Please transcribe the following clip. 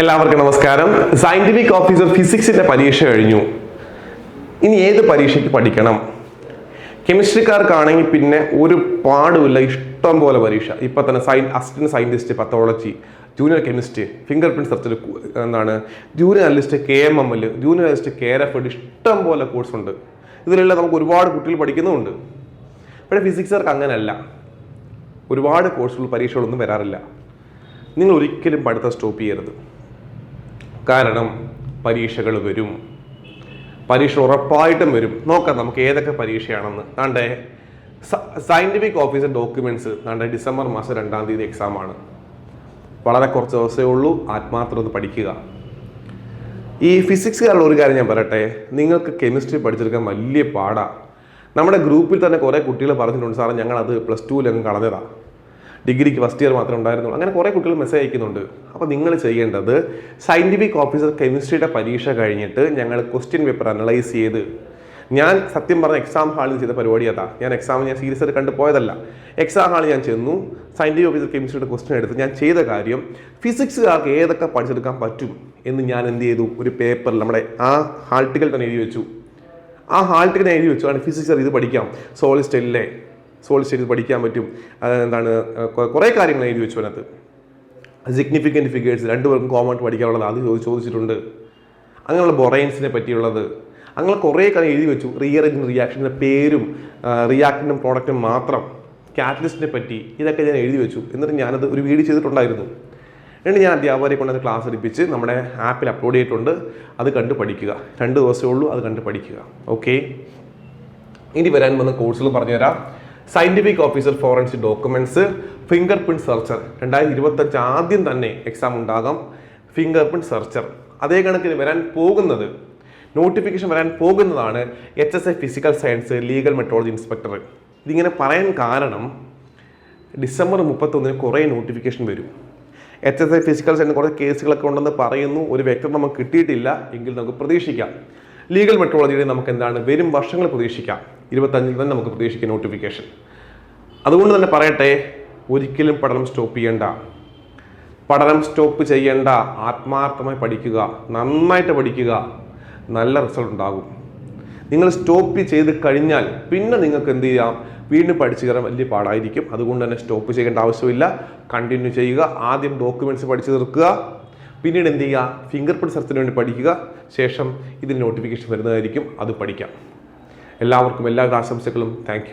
എല്ലാവർക്കും നമസ്കാരം. Scientific officer ഫിസിക്സിന്റെ പരീക്ഷ കഴിഞ്ഞു. ഇനി ഏത് പരീക്ഷയ്ക്ക് പഠിക്കണം? കെമിസ്ട്രിക്കാർക്കാണെങ്കിൽ പിന്നെ ഒരു പാടുമില്ല ഇഷ്ടം പോലെ പരീക്ഷ. ഇപ്പൊ തന്നെ സയൻ assistant scientist pathology junior chemistry finger print searcher എന്താണ് junior analyst K M M L junior analyst K F ഇഷ്ടം പോലെ കോഴ്സ് ഉണ്ട്. ഇതിലെല്ലാം നമുക്ക് ഒരുപാട് കുട്ടികൾ പഠിക്കുന്നുമുണ്ട്. പക്ഷേ ഫിസിക്സുകാർക്ക് അങ്ങനെയല്ല ഒരുപാട് കോഴ്സുകൾ പരീക്ഷകളൊന്നും വരാറില്ല. നിങ്ങൾ ഒരിക്കലും പഠിത്തം സ്റ്റോപ്പ് ചെയ്യരുത്. കാരണം പരീക്ഷകൾ വരും. പരീക്ഷ ഉറപ്പായിട്ടും വരും. നോക്കാം നമുക്ക് ഏതൊക്കെ പരീക്ഷയാണെന്ന്. താണ്ടേ സയന്റിഫിക് ഓഫീസർ ഡോക്യുമെന്റ്സ് താണ്ടേ ഡിസംബർ മാസം രണ്ടാം തീയതി എക്സാമാണ് വളരെ കുറച്ച് ദിവസമേ ഉള്ളൂ. ആത്മാർത്ഥം ഒന്ന് പഠിക്കുക. ഈ ഫിസിക്സുകാരുടെ ഒരു കാര്യം ഞാൻ പറയട്ടെ. നിങ്ങൾക്ക് കെമിസ്ട്രി പഠിച്ചെടുക്കാൻ വലിയ പാടാണ് നമ്മുടെ ഗ്രൂപ്പിൽ തന്നെ കുറേ കുട്ടികൾ പറഞ്ഞിട്ടുണ്ട് സാറേ ഞങ്ങളത് പ്ലസ് ടുവിലങ്ങ് കളഞ്ഞതാണ് ഡിഗ്രിക്ക് ഫസ്റ്റ് ഇയർ മാത്രമേ ഉണ്ടായിരുന്നുള്ളൂ. അങ്ങനെ കുറേ കുട്ടികൾ മെസ്സേജ് അയക്കുന്നുണ്ട്. അപ്പോൾ നിങ്ങൾ ചെയ്യേണ്ടത് സയന്റിഫിക് ഓഫീസർ കെമിസ്ട്രിയുടെ പരീക്ഷ കഴിഞ്ഞിട്ട് ഞങ്ങൾ ക്വസ്റ്റ്യൻ പേപ്പർ അനലൈസ് ചെയ്ത്. ഞാൻ സത്യം പറഞ്ഞ എക്സാം ഹാളിൽ ചെയ്ത പരിപാടി അതാ. ഞാൻ എക്സാം ഞാൻ സീരിയസ് ആയിട്ട് കണ്ടു പോയതല്ല. എക്സാം ഹാളിൽ ഞാൻ ചെന്നു. സയന്റിഫിക് ഓഫീസർ കെമിസ്ട്രിയുടെ ക്വസ്റ്റ്യൻ എടുത്ത് ഞാൻ ചെയ്ത കാര്യം ഫിസിക്സുകാർക്ക് ഏതൊക്കെ പഠിച്ചെടുക്കാൻ പറ്റും എന്ന് ഞാൻ എന്ത് ചെയ്തു? ഒരു പേപ്പറിൽ നമ്മുടെ ആ ഹാൾ ടിക്കറ്റ് തന്നെ എഴുതി വെച്ചു. ആ ഹാൾ ടിക്കറ്റ് എഴുതി വെച്ചു. ആണ് ഫിസിക്സ് ഇത് പഠിക്കാം. സോളിഡ് സ്റ്റെല്ലേ സോളിഡ് സ്റ്റേറ്റ് പഠിക്കാൻ പറ്റും. എന്താണ് കുറേ കാര്യങ്ങൾ എഴുതി വെച്ചു അതിനകത്ത്. സിഗ്നിഫിക്കന്റ് ഫിഗേഴ്സ് രണ്ടുപേർക്കും കോമൺ ആയിട്ട് പഠിക്കാനുള്ളത് അത് ചോദിച്ചിട്ടുണ്ട്. അങ്ങനെയുള്ള ബൊറൈൻസിനെ പറ്റിയുള്ളത്. അങ്ങനെ കുറേ കാര്യം എഴുതി വെച്ചു. റിയറേഞ്ചിങ് റിയാക്ഷന്റെ പേരും റിയാക്ടിനും പ്രോഡക്റ്റും മാത്രം. കാറ്റലിസ്റ്റിനെ പറ്റി ഇതൊക്കെ ഞാൻ എഴുതി വെച്ചു. എന്നിട്ട് ഞാനത് ഒരു വീഡിയോ ചെയ്തിട്ടുണ്ടായിരുന്നു. എന്നിട്ട് ഞാൻ അധ്യാപകരെ കൊണ്ട് ക്ലാസ് എടുപ്പിച്ച് നമ്മുടെ ആപ്പിൽ അപ്ലോഡ് ചെയ്തിട്ടുണ്ട്. അത് കണ്ട് പഠിക്കുക. രണ്ട് ദിവസമേ ഉള്ളൂ അത് കണ്ട് പഠിക്കുക. ഓക്കെ ഇനി വരാൻ വന്ന കോഴ്സുകൾ പറഞ്ഞുതരാം. Scientific officer forensic documents finger print searcher രണ്ടായിരത്തി ഇരുപത്തഞ്ച് ആദ്യം തന്നെ എക്സാം ഉണ്ടാകാം. ഫിംഗർ പ്രിന്റ് സെർച്ചർ അതേ കണക്കിന് വരാൻ പോകുന്നത് നോട്ടിഫിക്കേഷൻ വരാൻ പോകുന്നതാണ് H S A physical science legal metrology inspector ഇതിങ്ങനെ പറയാൻ കാരണം ഡിസംബർ മുപ്പത്തൊന്നിന് കുറേ നോട്ടിഫിക്കേഷൻ വരും. H S I physical science കുറേ കേസുകളൊക്കെ ഉണ്ടെന്ന് പറയുന്നു. ഒരു വ്യക്തത നമുക്ക് കിട്ടിയിട്ടില്ല എങ്കിൽ നമുക്ക് പ്രതീക്ഷിക്കാം. ലീഗൽ മെട്രോളജിയുടെ നമുക്ക് എന്താണ് വരും വർഷങ്ങൾ പ്രതീക്ഷിക്കാം. ഇരുപത്തഞ്ചിൽ തന്നെ നമുക്ക് പ്രതീക്ഷിക്കാം നോട്ടിഫിക്കേഷൻ അതുകൊണ്ട് തന്നെ പറയട്ടെ ഒരിക്കലും പഠനം സ്റ്റോപ്പ് ചെയ്യേണ്ട. പഠനം സ്റ്റോപ്പ് ചെയ്യേണ്ട. ആത്മാർത്ഥമായി പഠിക്കുക. നന്നായിട്ട് പഠിക്കുക. നല്ല റിസൾട്ട് ഉണ്ടാകും. നിങ്ങൾ സ്റ്റോപ്പ് ചെയ്ത് കഴിഞ്ഞാൽ പിന്നെ നിങ്ങൾക്ക് എന്ത് ചെയ്യാം? വീണ്ടും പഠിച്ചു കയറാൻ വലിയ പാടായിരിക്കും. അതുകൊണ്ട് തന്നെ സ്റ്റോപ്പ് ചെയ്യേണ്ട ആവശ്യമില്ല. കണ്ടിന്യൂ ചെയ്യുക. ആദ്യം ഡോക്യുമെന്റ്സ് പഠിച്ചു തീർക്കുക. പിന്നീട് എന്ത് ചെയ്യുക? ഫിംഗർ പ്രിന്റ് സെർച്ചിന് വേണ്ടി പഠിക്കുക. ശേഷം ഇതിന് നോട്ടിഫിക്കേഷൻ വരുന്നതായിരിക്കും. അത് പഠിക്കാം. എല്ലാവർക്കും എല്ലാവിധ ആശംസകളും. താങ്ക്